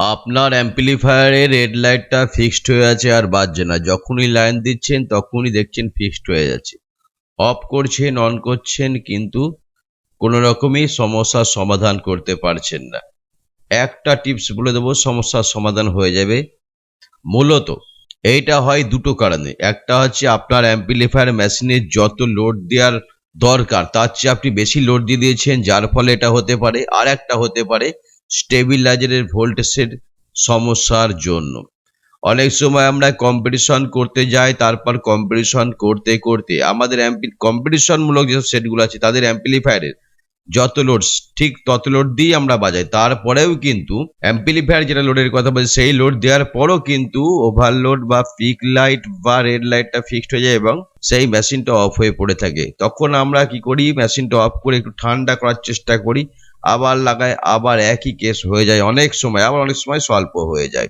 আপনার অ্যাম্পলিফায়ারে রেড লাইটটা ফিক্সড হয়ে আছে আর বাজছে না। যখনই লাইন দিচ্ছেন, তখনই দেখছেন ফিক্সড হয়ে যাচ্ছে। অফ করছেন অন করছেন, কিন্তু কোনো রকমই সমস্যার সমাধান করতে পারছেন না। একটা টিপস বলে দেবো, সমস্যার সমাধান হয়ে যাবে। মূলত এইটা হয় দুটো কারণে। একটা হচ্ছে আপনার অ্যাম্পলিফায়ার মেশিনে যত লোড দেওয়ার দরকার, তার চেয়ে আপনি বেশি লোড দিয়ে দিয়েছেন, যার ফলে এটা হতে পারে। আর একটা হতে পারে স্টেবিলাইজারের ভোল্টেজের সমস্যার জন্য। অনেক সময় আমরা কম্পিটিশন করতে যাই, তারপর কম্পিটিশন করতে করতে আমাদের কম্পিটিশনমূলক যে সেটগুলো আছে, তাদের অ্যাম্পলিফায়ারের যত লোড ঠিক তত লোড দিয়ে আমরা বাজাই। তারপরেও কিন্তু অ্যাম্পলিফায়ার যেটা লোডের কথা বলছি, সেই লোড দেওয়ার পরও কিন্তু ওভারলোড বা পিক লাইট বা রেড লাইটটা ফিক্সড হয়ে যায় এবং সেই মেশিনটা অফ হয়ে পড়ে থাকে। তখন আমরা কি করি মেশিনটা অফ করে একটু ঠান্ডা করার চেষ্টা করি। আবার লাগায়, আবার একই কেস হয়ে যায় অনেক সময়, আবার অনেক সময় স্বল্প হয়ে যায়।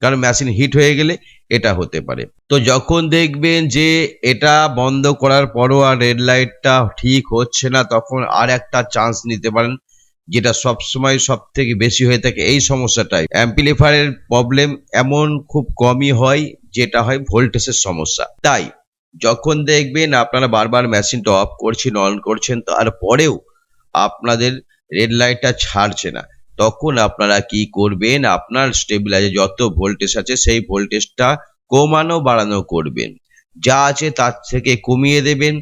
কারণ মেশিন হিট হয়ে গেলে এটা হতে পারে। তো যখন দেখবেন যে এটা বন্ধ করার পরও আর রেড লাইটটা ঠিক হচ্ছে না, তখন আর একটা চান্স নিতে পারেন, যেটা সব সময় সব থেকে বেশি হয়ে থাকে এই সমস্যাটাই। অ্যাম্পলিফায়ারের প্রবলেম এমন খুব কমই হয়, যেটা হয় ভোল্টেজের সমস্যা। তাই যখন দেখবেন আপনারা বারবার মেশিনটা অফ করছেন অন করছেন, তারপরেও আপনাদের রেড লাইটটা ছাড়ছে না। তখন আপনারা কি করবেন? আপনার স্টেবিলাইজার যত ভোল্টেজ আছে, সেই ভোল্টেজটা কমানো বাড়ানো করবেন। যা আছে তার থেকে কমিয়ে দেবেন।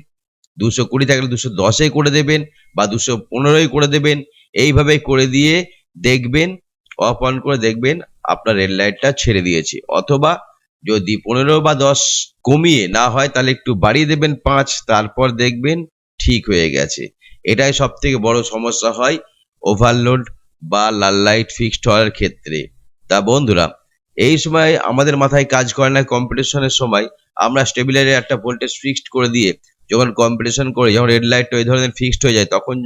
দুশো কুড়ি থাকলে দুশো দশে করে দেবেন বা দুশো পনেরোই করে দেবেন। এইভাবে করে দিয়ে দেখবেন অফ অন করে দেখবেন আপনার রেড লাইটটা ছেড়ে দিয়েছে। অথবা যদি পনেরো বা দশ কমিয়ে না হয়, তাহলে একটু বাড়িয়ে দেবেন পাঁচ, তারপর দেখবেন ঠিক হয়ে গেছে। এটাই সব থেকে বড় সমস্যা হয় ওভারলোড বা লাল লাইট ফিক্সড হওয়ার ক্ষেত্রে। তা বন্ধুরা, এই সময় আমাদের মাথায় কাজ করে না কম্পিটিশনের সময়, আমরা স্টেবিলাইজারে একটা ভোল্টেজ ফিক্সড করে দিয়ে যখন কম্পিটিশন করে, যখন রেড লাইটটা ওই ধরনের ফিক্সড হয়ে যায়, তখন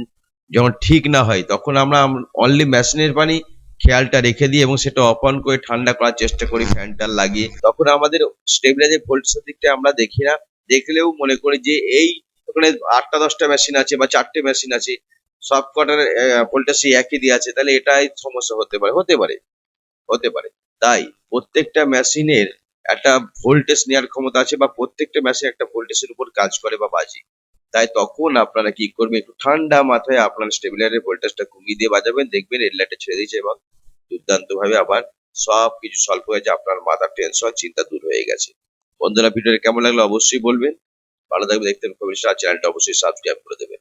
যখন ঠিক না হয়, তখন আমরা অনলি মেশিনের পানি খেয়ালটা রেখে দিই এবং সেটা অফ অন করে ঠান্ডা করার চেষ্টা করি ফ্যানটা লাগিয়ে। তখন আমাদের স্টেবিলাইজার ভোল্টেজের দিকটা আমরা দেখি না, দেখলেও মনে করি যে এই ওখানে আটটা, দশটা মেশিন আছে বা চারটে মেশিন আছে, সব কটার ভোল্টেজ সেই একই দিয়ে আছে, তাহলে এটাই সমস্যা হতে পারে হতে পারে হতে পারে। তাই প্রত্যেকটা মেশিনের একটা ভোল্টেজ নেওয়ার ক্ষমতা আছে বা প্রত্যেকটা মেশিন একটা ভোল্টেজের উপর কাজ করে বা বাজে। তাই তখন আপনারা কি করবেন, একটু ঠান্ডা মাথায় আপনার স্টেবিলারের ভোল্টেজটা কমিয়ে দিয়ে বাজাবেন, দেখবেন রেড লাইটে ছেড়ে দিয়েছে এবং দুর্দান্ত ভাবে আবার সব কিছু সলভ হয়ে যায়, আপনার মাথার টেনশন চিন্তা দূর হয়ে গেছে। বন্ধুরা, ভিডিওটা কেমন লাগল অবশ্যই বলবেন। ভালো থাকবে দেখতে হবে চ্যানেলটা অবশ্যই সাবস্ক্রাইব করে দেবেন